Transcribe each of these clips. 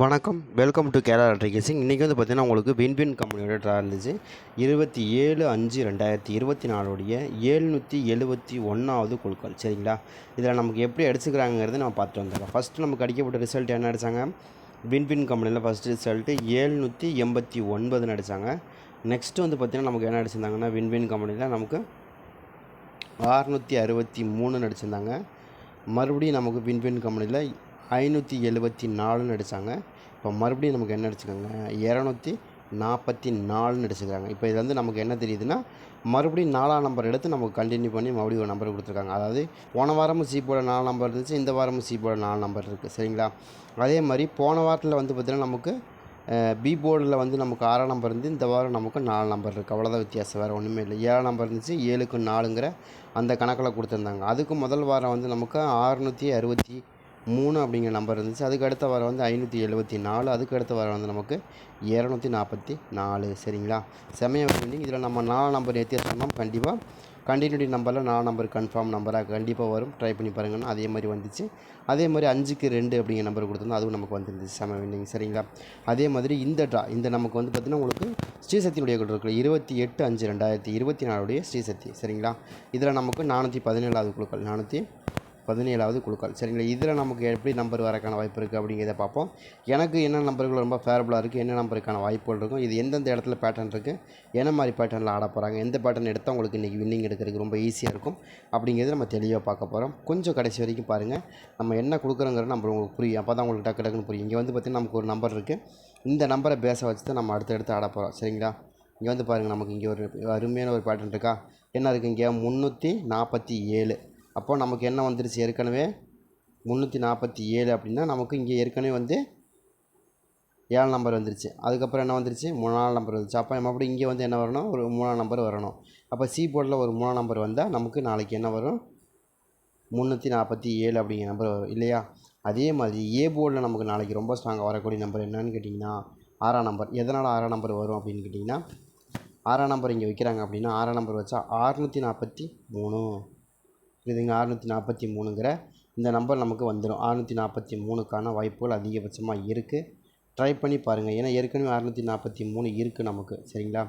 வணக்கம். Welcome to Kerala ட்ரிகேசிங் இன்றைக்கி வந்து பார்த்திங்கன்னா உங்களுக்கு வின்பின் கம்பெனியோட ட்ரா இருந்துச்சு. இருபத்தி ஏழு அஞ்சு ரெண்டாயிரத்தி இருபத்தி நாலுடைய ஏழ்நூற்றி எழுபத்தி ஒன்றாவது குழுக்கள். சரிங்களா? இதில் நமக்கு எப்படி அடிச்சுக்கிறாங்கிறது நம்ம பார்த்துட்டு வந்துடலாம் ஃபஸ்ட்டு நமக்கு அடிக்கப்பட்ட ரிசல்ட் என்ன அடித்தாங்க வின்பின் கம்பெனியில் ஃபஸ்ட்டு ரிசல்ட்டு ஏழ்நூற்றி எண்பத்தி ஒன்பதுன்னு அடித்தாங்க நெக்ஸ்ட்டு வந்து பார்த்திங்கன்னா நமக்கு என்ன அடிச்சிருந்தாங்கன்னா வின்பின் கம்பெனியில் நமக்கு அறுநூற்றி அறுபத்தி மூணுன்னு அடிச்சிருந்தாங்க. மறுபடியும் நமக்கு வின்பின் கம்பெனியில் ஐநூற்றி எழுபத்தி நாலுன்னு அடித்தாங்க இப்போ மறுபடியும் நமக்கு என்ன அடிச்சுக்கோங்க இரநூத்தி நாற்பத்தி நாலுன்னு அடிச்சுக்கிறாங்க இப்போ இது வந்து நமக்கு என்ன தெரியுதுன்னா மறுபடியும் நாலாம் நம்பர் எடுத்து நமக்கு கண்டினியூ பண்ணி மறுபடியும் ஒரு நம்பர் கொடுத்துருக்காங்க. அதாவது போன வாரமும் சீப்போட நாலு நம்பர் இருந்துச்சு இந்த வாரமும் சீப்போட நாலு நம்பர் இருக்குது சரிங்களா? அதே மாதிரி போன வாரத்தில் வந்து பார்த்திங்கன்னா நமக்கு பி போர்டில் வந்து நமக்கு ஆறாம் நம்பர் இருந்து இந்த வாரம் நமக்கு நாலு நம்பர் இருக்குது அவ்வளோதான் வித்தியாசம் வேறு ஒன்றுமே இல்லை. ஏழாம் நம்பர் இருந்துச்சு ஏழுக்கு நாலுங்கிற அந்த கணக்கில் கொடுத்துருந்தாங்க. அதுக்கு முதல் வாரம் வந்து நமக்கு ஆறுநூற்றி அறுபத்தி மூணு அப்படிங்கிற நம்பர் இருந்துச்சு. அதுக்கு அடுத்த வாரம் வந்து ஐநூற்றி எழுபத்தி நாலு அதுக்கு அடுத்த வாரம் வந்து நமக்கு இரநூத்தி நாற்பத்தி நாலு. சரிங்களா? செமையாக வச்சுருந்தீங்க இதில் நம்ம நாலு நம்பர் ஏற்றி கண்டிப்பாக கண்டினியூட்டி நம்பரில் நாலு நம்பர் கன்ஃபார்ம் நம்பராக கண்டிப்பாக வரும். ட்ரை பண்ணி பாருங்கன்னு அதே மாதிரி வந்துச்சு. அதே மாதிரி அஞ்சுக்கு ரெண்டு அப்படிங்கிற நம்பர் கொடுத்துருந்தோம் அதுவும் நமக்கு வந்துருந்துச்சு. செம வேண்டிங்க சரிங்களா? அதே மாதிரி இந்த ட்ரா இந்த நமக்கு வந்து பார்த்திங்கன்னா உங்களுக்கு ஸ்ரீசக்தியுடைய கூட இருக்குது இருபத்தி எட்டு அஞ்சு ரெண்டாயிரத்தி இருபத்தி நாலுடைய ஸ்ரீசக்தி. சரிங்களா? இதில் நமக்கு நானூற்றி பதினேழாவது குழுக்கள். நானூற்றி பதினேழாவது குழுக்கள் சரிங்களா? இதில் நமக்கு எப்படி நம்பர் வரக்கான வாய்ப்பு இருக்குது அப்படிங்கிறத பார்ப்போம். எனக்கு என்ன நம்பர்கள் ரொம்ப ஃபேவரபுளாக இருக்குது என்ன நம்பருக்கான வாய்ப்புகள் இருக்கும் இது எந்தெந்த இடத்துல பேட்டர்ன் இருக்குது என்ன மாதிரி பேட்டர்னில் ஆட போகிறாங்க எந்த பேட்டர்ன் எடுத்தால் உங்களுக்கு இன்றைக்கி வின்னிங் எடுக்கிறதுக்கு ரொம்ப ஈஸியாக இருக்கும் அப்படிங்கிறது நம்ம தெளிவாக பார்க்க போகிறோம் கொஞ்சம் கடைசி வரைக்கும் பாருங்கள் நம்ம என்ன கொடுக்குறோங்கிற நம்ம உங்களுக்கு புரியும். அப்போ தான் உங்களுக்கு டக்கு டக்குன்னு புரியும். இங்கே வந்து பார்த்திங்கன்னா நமக்கு ஒரு நம்பர் இருக்குது இந்த நம்பரை பேச வச்சு தான் நம்ம அடுத்தடுத்து ஆட போகிறோம் சரிங்களா? இங்கே வந்து பாருங்கள் நமக்கு இங்கே ஒரு அருமையான ஒரு பேட்டர்ன் இருக்கா? என்ன இருக்குது இங்கே? முந்நூற்றி நாற்பத்தி ஏழு. அப்போ நமக்கு என்ன வந்துருச்சு? ஏற்கனவே முந்நூற்றி நாற்பத்தி ஏழு அப்படின்னா நமக்கு இங்கே ஏற்கனவே வந்து ஏழு நம்பர் வந்துருச்சு. அதுக்கப்புறம் என்ன வந்துருச்சு? மூணாம் நம்பர் வந்துச்சு அப்போ மறுபடியும் இங்கே வந்து என்ன வரணும்? ஒரு மூணாம் நம்பர் வரணும். அப்போ சி போர்டில் ஒரு மூணாம் நம்பர் வந்தால் நமக்கு நாளைக்கு என்ன வரும்? முந்நூற்றி நாற்பத்தி ஏழு அப்படிங்கிற நம்பர் வரும். இல்லையா? அதே மாதிரி ஏ போர்டில் நமக்கு நாளைக்கு ரொம்ப ஸ்ட்ராங்காக வரக்கூடிய நம்பர் என்னன்னு கேட்டிங்கன்னா ஆறாம் நம்பர் எதனால் ஆறாம் நம்பர் வரும் அப்படின்னு கேட்டிங்கன்னா ஆறாம் நம்பர் இங்கே வைக்கிறாங்க அப்படின்னா ஆறாம் நம்பர் வச்சா அறுநூற்றி நாற்பத்தி மூணு இதுங்க அறுநூற்றி நாற்பத்தி மூணுங்கிற இந்த நம்பர் நமக்கு வந்துடும் அறுநூற்றி நாற்பத்தி மூணுக்கான வாய்ப்புகள் அதிகபட்சமாக இருக்குது ட்ரை பண்ணி பாருங்கள் ஏன்னா ஏற்கனவே அறுநூற்றி நாற்பத்தி மூணு இருக்குது நமக்கு. சரிங்களா?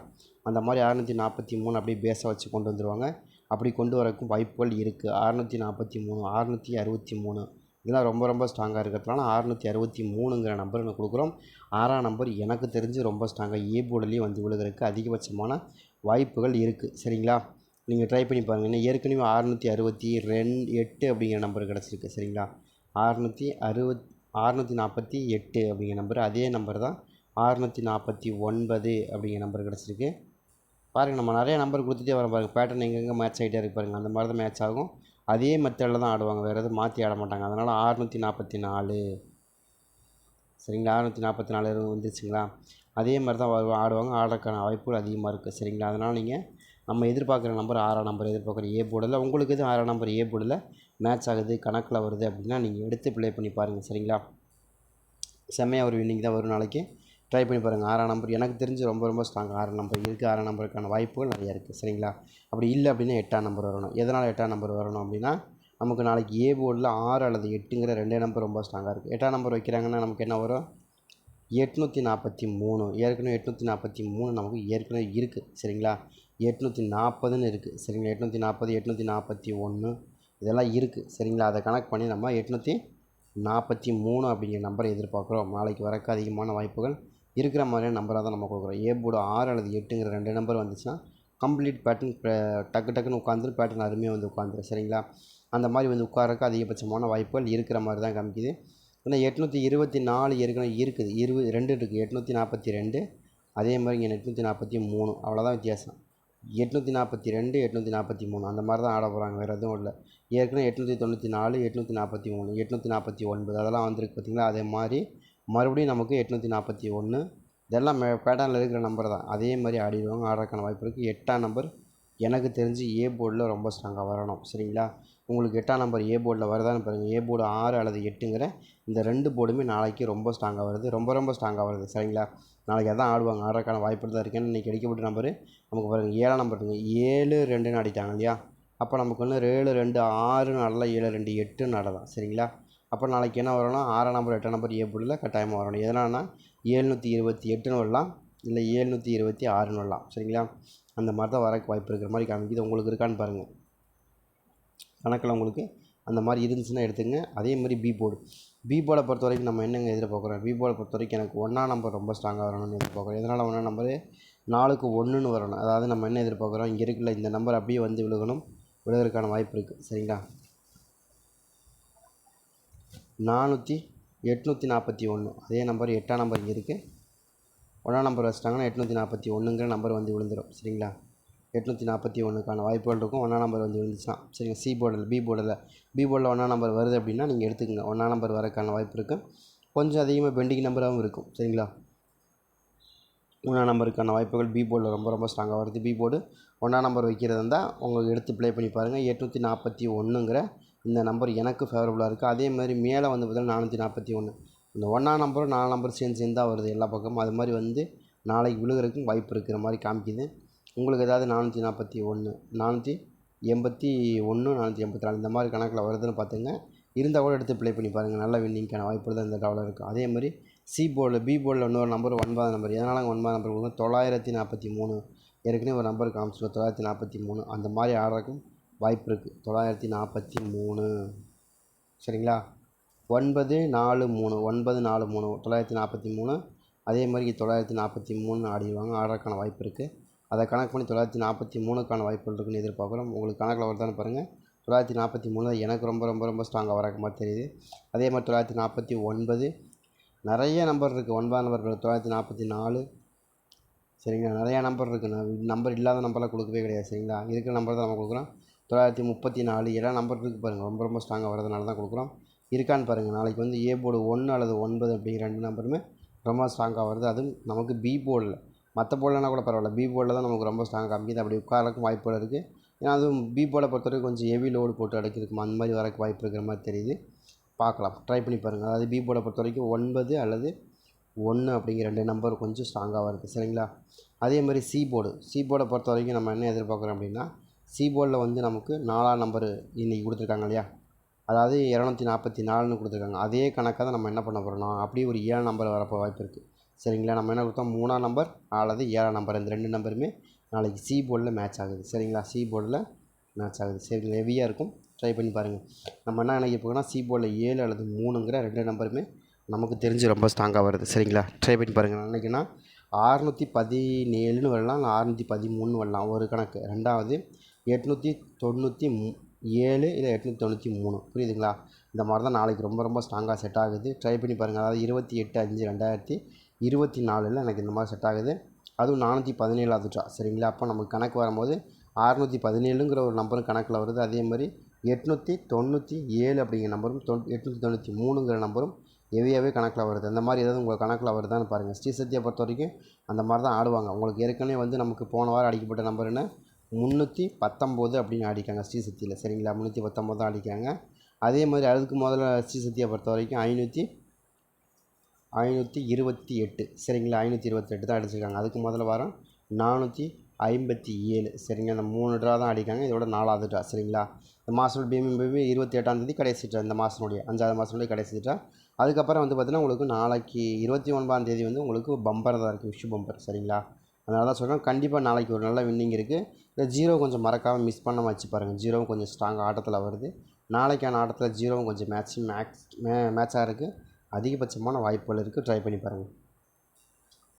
அந்த மாதிரி அறுநூற்றி நாற்பத்தி மூணு அப்படியே பேஸை வச்சு கொண்டு வந்துடுவாங்க அப்படி கொண்டு வரக்கும் வாய்ப்புகள் இருக்குது அறுநூற்றி நாற்பத்தி மூணு அறுநூற்றி அறுபத்தி மூணு. இதெல்லாம் ரொம்ப ரொம்ப ஸ்ட்ராங்காக இருக்கிறதுனால அறுநூற்றி அறுபத்தி மூணுங்கிற நம்பர் நான் கொடுக்குறோம். ஆறாம் நம்பர் எனக்கு தெரிஞ்சு ரொம்ப ஸ்ட்ராங்காக ஏ வந்து விழுகிறதுக்கு அதிகபட்சமான வாய்ப்புகள் இருக்குது சரிங்களா? நீங்கள் ட்ரை பண்ணி பாருங்கள். இன்னும் ஏற்கனவே அறுநூற்றி அறுபத்தி ரெண்டு எட்டு அப்படிங்கிற நம்பர் கிடச்சிருக்கு சரிங்களா? அறுநூற்றி அறுபத் அறுநூற்றி நாற்பத்தி எட்டு அப்படிங்கிற நம்பர். அதே நம்பர் தான் அறுநூற்றி நாற்பத்தி ஒன்பது அப்படிங்கிற நம்பர் கிடச்சிருக்கு. பாருங்கள் நம்ம நிறைய நம்பர் கொடுத்துட்டே வரோம் பாருங்கள் பேட்டர்ன் எங்கெங்கே மேட்ச் ஆகிட்டே இருக்கு பாருங்கள் அந்த மாதிரி தான் மேட்ச் ஆகும். அதே மெத்தடில் தான் ஆடுவாங்க. வேறு எதுவும் மாற்றி ஆட மாட்டாங்க. அதனால் அறுநூற்றி நாற்பத்தி நாலு. சரிங்களா? அறுநூற்றி நாற்பத்தி நாலு வந்துருச்சுங்களா? அதே மாதிரி தான் வருவா- ஆடுவாங்க. ஆடுறதுக்கான வாய்ப்புகள் அதிகமாக இருக்குது சரிங்களா? அதனால் நீங்கள் நம்ம எதிர்பார்க்குற நம்பர் ஆறாம் நம்பர் எதிர்பார்க்குற ஏ போர்டில் உங்களுக்கு எதுவும் ஆறாம் நம்பர் ஏ போர்டில் மேட்ச் ஆகுது கணக்கில் வருது அப்படின்னா நீங்கள் எடுத்து ப்ளே பண்ணி பாருங்கள் சரிங்களா? செம்மையாக ஒரு வின்னிங் தான் வரும் நாளைக்கு. ட்ரை பண்ணி பாருங்கள் ஆறாம் நம்பர் எனக்கு தெரிஞ்சு ரொம்ப ரொம்ப ஸ்ட்ராங் ஆறாம் நம்பர் இருக்குது ஆறாம் நம்பருக்கான வாய்ப்புகள் நிறையா இருக்குது சரிங்களா? அப்படி இல்லை அப்படின்னா எட்டாம் நம்பர் வரணும். எதனால் எட்டாம் நம்பர் வரணும் அப்படின்னா நமக்கு நாளைக்கு ஏ போர்டில் ஆறு அல்லது எட்டுங்கிற ரெண்டே நம்பர் ரொம்ப ஸ்ட்ராங்காக இருக்குது எட்டாம் நம்பர் வைக்கிறாங்கன்னா நமக்கு என்ன வரும்? எட்நூற்றி நாற்பத்தி மூணு. ஏற்கனவே எட்நூற்றி நாற்பத்தி மூணு நமக்கு ஏற்கனவே இருக்குது சரிங்களா? எட்நூற்றி நாற்பதுன்னு இருக்குது சரிங்களா? எட்நூற்றி நாற்பது எட்நூற்றி நாற்பத்தி ஒன்று இதெல்லாம் இருக்குது சரிங்களா? அதை கணக்கு பண்ணி நம்ம எட்நூற்றி நாற்பத்தி மூணு அப்படிங்கிற நம்பரை எதிர்பார்க்குறோம். நாளைக்கு வரக்கு அதிகமான வாய்ப்புகள் இருக்கிற மாதிரியான நம்பராக தான் நம்ம கொடுக்குறோம். ஏ போர்டு ஆறு அல்லது எட்டுங்கிற ரெண்டு நம்பர் வந்துச்சுன்னா கம்ப்ளீட் பேட்டர்ன் டக்கு டக்குன்னு உட்காந்துரு பேட்டர்ன் அருமையாக வந்து உட்காந்துரு சரிங்களா? அந்த மாதிரி வந்து உட்காரக்கு அதிகபட்சமான வாய்ப்புகள் இருக்கிற மாதிரி தான் காமிக்குது. ஏன்னா எட்நூற்றி இருபத்தி நாலு ஏற்கனவே இருக்குது. இருபது ரெண்டு இருக்குது எட்நூற்றி நாற்பத்தி ரெண்டு அதே மாதிரி இங்கே எட்நூற்றி நாற்பத்தி மூணு. அவ்வளோதான் வித்தியாசம். எட்நூற்றி நாற்பத்தி ரெண்டு எட்நூற்றி நாற்பத்தி மூணு. அந்த மாதிரி தான் ஆட போகிறாங்க வேறு எதுவும் இல்லை. ஏற்கனவே எட்நூற்றி தொண்ணூற்றி நாலு எட்நூற்றி நாற்பத்தி மூணு எட்நூற்றி நாற்பத்தி ஒன்பது அதெல்லாம் வந்திருக்கு பார்த்தீங்களா? அதே மாதிரி மறுபடியும் நமக்கு எட்நூற்றி நாற்பத்தி ஒன்று. இதெல்லாம் மே பேட்டர்னில் இருக்கிற நம்பர் தான். அதே மாதிரி ஆடிடுவாங்க. ஆடுறதுக்கான வாய்ப்பு இருக்குது எட்டாம் நம்பர் எனக்கு தெரிஞ்சு ஏ போர்டில் ரொம்ப ஸ்ட்ராங்காக வரணும். சரிங்களா? உங்களுக்கு எட்டாம் நம்பர் ஏ போர்டில் வருதான்னு பாருங்கள் ஏ போர்டு ஆறு அல்லது எட்டுங்கிற இந்த ரெண்டு போர்டுமே நாளைக்கு ரொம்ப ஸ்ட்ராங்காக வருது. ரொம்ப ரொம்ப ஸ்ட்ராங்காக வருது. சரிங்களா? நாளைக்கு அதான் ஆடுவாங்க. ஆடுறதுக்கான வாய்ப்பு தான் இருக்குது இன்றைக்கி அடிக்கப்பட்ட நம்பரு. நமக்கு பாருங்கள் ஏழாம் நம்பர் இருக்குங்க. ஏழு ரெண்டுன்னு அடித்தாங்க இல்லையா? அப்போ நமக்கு வந்து ஏழு ரெண்டு ஆறு நடலாம் ஏழு ரெண்டு எட்டுன்னு ஆடலாம். சரிங்களா? அப்போ நாளைக்கு என்ன வரணும்? ஆறாம் நம்பர் எட்டாம் நம்பர் ஏப்ரலில் கட்டாயமாக வரணும். எதனால்னா ஏழ்நூற்றி இருபத்தி எட்டுன்னு வரலாம். இல்லை ஏழ்நூற்றி இருபத்தி ஆறுன்னு வரலாம். சரிங்களா? அந்த மாதிரி தான் வரக்கு வாய்ப்பு இருக்கிற மாதிரி காமிக்குது. உங்களுக்கு இருக்கான்னு பாருங்கள் கணக்கில் உங்களுக்கு. அந்த மாதிரி இருந்துச்சுன்னா எடுத்துங்க அதே மாதிரி பி போர்டு பி போர்டை பொறுத்த வரைக்கும் நம்ம என்னங்க எதிர்பார்க்குறோம்? பி போர்டை பொறுத்த வரைக்கும் எனக்கு ஒன்றா நம்பர் ரொம்ப ஸ்ட்ராங்காக வரணும்னு எதிர்பார்க்குறோம். எதனால் ஒன்றா நம்பரு நாலுக்கு ஒன்றுன்னு வரணும். அதாவது நம்ம என்ன எதிர்பார்க்குறோம்? இங்கே இருக்குல்ல இந்த நம்பர் அப்படியே வந்து விழுகணும். விழுகிறதுக்கான வாய்ப்பு இருக்குது சரிங்களா? நானூற்றி எட்நூற்றி நாற்பத்தி ஒன்று அதே நம்பர் எட்டாம் நம்பர் இங்கே இருக்குது ஒன்றாம் நம்பர் வச்சிட்டாங்கன்னா எட்நூற்றி நாற்பத்தி ஒன்றுங்கிற நம்பர் வந்து விழுந்துடும் சரிங்களா? எட்நூற்றி நாற்பத்தி ஒன்றுக்கான வாய்ப்புகள் இருக்கும் ஒன்றா நம்பர் வந்து இருந்துச்சுன்னா. சரிங்க சி போர்டில் பி போர்டில் பி போர்டில் ஒன்றா நம்பர் வருது அப்படின்னா நீங்கள் எடுத்துக்கங்க. ஒன்றா நம்பர் வரக்கான வாய்ப்பு இருக்குது கொஞ்சம் அதிகமாக பெண்டிங் நம்பராகவும் இருக்கும். சரிங்களா? ஒன்றா நம்பருக்கான வாய்ப்புகள் பி போர்டில் ரொம்ப ரொம்ப ஸ்ட்ராங்காக வருது. பி போர்டு ஒன்றா நம்பர் வைக்கிறது இருந்தால் உங்களுக்கு எடுத்து ப்ளே பண்ணி பாருங்கள் எட்நூற்றி நாற்பத்தி ஒன்றுங்கிற இந்த நம்பர் எனக்கு ஃபேவரபுளாக இருக்குது அதே மாதிரி மேலே வந்து பார்த்தீங்கன்னா நானூற்றி நாற்பத்தி ஒன்று இந்த ஒன்றா நம்பரும் நாலு நம்பர் சேர்ந்து சேர்ந்து தான் வருது எல்லா பக்கமும். அது மாதிரி வந்து நாளைக்கு விழுகிறதுக்கும் வாய்ப்பு இருக்கிற மாதிரி காமிக்குது. உங்களுக்கு ஏதாவது நானூற்றி நாற்பத்தி ஒன்று நானூற்றி எண்பத்தி ஒன்று நானூற்றி எண்பத்தி நாலு இந்த மாதிரி கணக்கில் வருதுன்னு பார்த்துங்க. இருந்தால் கூட எடுத்து ப்ளே பண்ணி பாருங்கள் நல்ல வின்னிங்க்கான வாய்ப்பு தான் இந்த டாவில் இருக்குது அதே மாதிரி சி போர்டில் பி போர்டில் இன்னொரு நம்பர் ஒன்பதாம் நம்பர் எதனால் ஒன்பதாம் நம்பர் கொடுங்க? தொள்ளாயிரத்தி நாற்பத்தி மூணு. ஏற்கனவே ஒரு நம்பர் காமிச்சிருக்கோம். தொள்ளாயிரத்தி நாற்பத்தி மூணு. அந்த மாதிரி ஆடுறதுக்கும் வாய்ப்பு இருக்குது தொள்ளாயிரத்தி நாற்பத்தி மூணு. சரிங்களா? ஒன்பது நாலு மூணு. ஒன்பது நாலு மூணு. தொள்ளாயிரத்தி நாற்பத்தி மூணு. அதே மாதிரி தொள்ளாயிரத்தி நாற்பத்தி மூணு ஆடிடுவாங்க. ஆடுறதுக்கான வாய்ப்பு இருக்குது அதை கணக்கு பண்ணி தொள்ளாயிரத்தி நாற்பத்தி மூணுக்கான வாய்ப்புகள் இருக்குன்னு எதிர்பார்க்குறோம். உங்களுக்கு கணக்கில் வருதான்னு பாருங்கள் தொள்ளாயிரத்தி நாற்பத்தி மூணு எனக்கு ரொம்ப ரொம்ப ரொம்ப ஸ்ட்ராங்காக வரக்கு மாதிரி தெரியுது. அதே மாதிரி தொள்ளாயிரத்தி நாற்பத்தி ஒன்பது நிறைய நம்பர் இருக்குது ஒன்பதாம் நம்பர் தொள்ளாயிரத்தி நாற்பத்தி நாலு சரிங்களா? நிறையா நம்பர் இருக்குது நான் நம்பர் இல்லாத நம்பர்லாம் கொடுக்கவே கிடையாது சரிங்களா? இருக்கிற நம்பர் தான் நம்ம கொடுக்குறோம். தொள்ளாயிரத்தி முப்பத்தி நாலு எல்லா நம்பர் இருக்குது பாருங்கள் ரொம்ப ரொம்ப ஸ்ட்ராங்காக வரதுனால தான் கொடுக்குறோம். இருக்கான்னு பாருங்கள் நாளைக்கு வந்து ஏ போர்டு ஒன்று அல்லது ஒன்பது அப்படிங்கிற ரெண்டு நம்பருமே ரொம்ப ஸ்ட்ராங்காக வருது. அதுவும் நமக்கு பி போர்டில் மற்ற போர்டில்னா கூட பரவாயில்ல. பி போர்டில் தான் நமக்கு ரொம்ப ஸ்ட்ராங்காக காமிக்குது அப்படி உட்காரக்கும் வாய்ப்புகள் இருக்குது ஏன்னா அதுவும் பி போர்டை பொறுத்தவரைக்கும் கொஞ்சம் ஹெவி லோடு போட்டு அடைக்கிறதுக்கு அந்த மாதிரி வரக்கு வாய்ப்பு இருக்கிற மாதிரி தெரியுது. பார்க்கலாம். ட்ரை பண்ணி பாருங்கள் அதாவது பி போர்டை பொறுத்த வரைக்கும் ஒன்பது அல்லது ஒன்று அப்படிங்கிற ரெண்டு நம்பர் கொஞ்சம் ஸ்ட்ராங்காக வருது சரிங்களா? அதே மாதிரி சி போர்டு சி போர்டை பொறுத்த வரைக்கும் நம்ம என்ன எதிர்பார்க்குறோம் அப்படின்னா சி போர்டில் வந்து நமக்கு நாலாம் நம்பரு இன்றைக்கி கொடுத்துருக்காங்க இல்லையா? அதாவது இரநூத்தி நாற்பத்தி நாலுன்னு கொடுத்துருக்காங்க. அதே கணக்காக தான் நம்ம என்ன பண்ண போகிறோம்னா அப்படியே ஒரு ஏழு நம்பர் வரப்போ வாய்ப்பு இருக்குது சரிங்களா? நம்ம என்ன கொடுத்தோம்? மூணாம் நம்பர் அல்லது ஏழாம் நம்பர் இந்த ரெண்டு நம்பருமே நாளைக்கு சி போர்டில் மேட்ச் ஆகுது. சரிங்களா? சி போர்டில் மேட்ச் ஆகுது. சரிங்களா ஹெவியாக இருக்கும். ட்ரை பண்ணி பாருங்கள் நம்ம என்ன நினைக்க போகிறோம்னா சி போர்டில் ஏழு அல்லது மூணுங்கிற ரெண்டு நம்பருமே நமக்கு தெரிஞ்சு ரொம்ப ஸ்ட்ராங்காக வருது. சரிங்களா? ட்ரை பண்ணி பாருங்கள் நான் நினைக்கிறேன்னா ஆறுநூற்றி பதினேழுன்னு வரலாம். இல்லை ஆறுநூற்றி பதிமூணுன்னு வரலாம். ஒரு கணக்கு. ரெண்டாவது எட்நூற்றி தொண்ணூற்றி ஏழு இல்லை எட்நூற்றி தொண்ணூற்றி மூணு. புரியுதுங்களா? இந்த மாதிரி தான் நாளைக்கு ரொம்ப ரொம்ப ஸ்ட்ராங்காக செட் ஆகுது. ட்ரை பண்ணி பாருங்கள் அதாவது இருபத்தி எட்டு அஞ்சு ரெண்டாயிரத்தி இருபத்தி நாலில் எனக்கு இந்த மாதிரி செட் ஆகுது. அதுவும் நானூற்றி பதினேழாவது ட்ரா சரிங்களா? அப்போ நமக்கு கணக்கு வரும்போது அறுநூற்றி பதினேழுங்கிற ஒரு நம்பரும் கணக்கில் வருது. அதே மாதிரி எட்நூற்றி தொண்ணூற்றி ஏழு அப்படிங்கிற நம்பரும் தொண் எட்நூற்றி தொண்ணூற்றி மூணுங்கிற நம்பரும் ஹெவியாகவே கணக்கில் வருது. அந்த மாதிரி ஏதாவது உங்கள் கணக்கில் வருதான்னு பாருங்கள் ஸ்ரீசத்தியை பொறுத்த வரைக்கும் அந்த மாதிரி தான் ஆடுவாங்க. உங்களுக்கு ஏற்கனவே வந்து நமக்கு போன வாரம் அடிக்கப்பட்ட நம்பர் என்ன? முந்நூற்றி பத்தொம்போது அப்படின்னு ஆடிக்காங்க ஸ்ரீசக்தியில் சரிங்களா? முந்நூற்றி பத்தொம்போது தான் அடிக்காங்க அதே மாதிரி அதுக்கு முதல்ல ஸ்ரீசக்தியை பொறுத்த வரைக்கும் ஐநூற்றி ஐநூற்றி இருபத்தி எட்டு. சரிங்களா? ஐநூற்றி இருபத்தெட்டு தான் அடிச்சிருக்காங்க. அதுக்கு முதல்ல வாரம் நானூற்றி ஐம்பத்தி ஏழு. சரிங்க? அந்த மூணு ட்ரா தான் அடிக்காங்க. இதோட நாலாவது ட்ரா சரிங்களா? இந்த மாதம் பிஎம்பிபி இருபத்தி எட்டாந்தேதி கடைசி ட்ரா இந்த மாதனுடைய அஞ்சாவது மாதனுடைய கடைசி ட்ரா அதுக்கப்புறம் வந்து பார்த்திங்கன்னா உங்களுக்கு நாளைக்கு இருபத்தி ஒன்பதாம் தேதி வந்து உங்களுக்கு பம்பர் தான் இருக்குது விஷு பம்பர் சரிங்களா? அதனால தான் சொல்கிறேன் கண்டிப்பாக நாளைக்கு ஒரு நல்ல வின்னிங் இருக்குது இந்த ஜீரோ கொஞ்சம் மறக்காமல் மிஸ் பண்ணாமல் வச்சு பாருங்கள் ஜீரோவும் கொஞ்சம் ஸ்ட்ராங்காக ஆட்டத்தில் வருது. நாளைக்கான ஆட்டத்தில் ஜீரோவும் கொஞ்சம் மேட்ச் மேக்ஸ் மே மேட்சாக இருக்குது அதிகபட்சமான வாய்ப்புகள் இருக்குது ட்ரை பண்ணி பாருங்கள்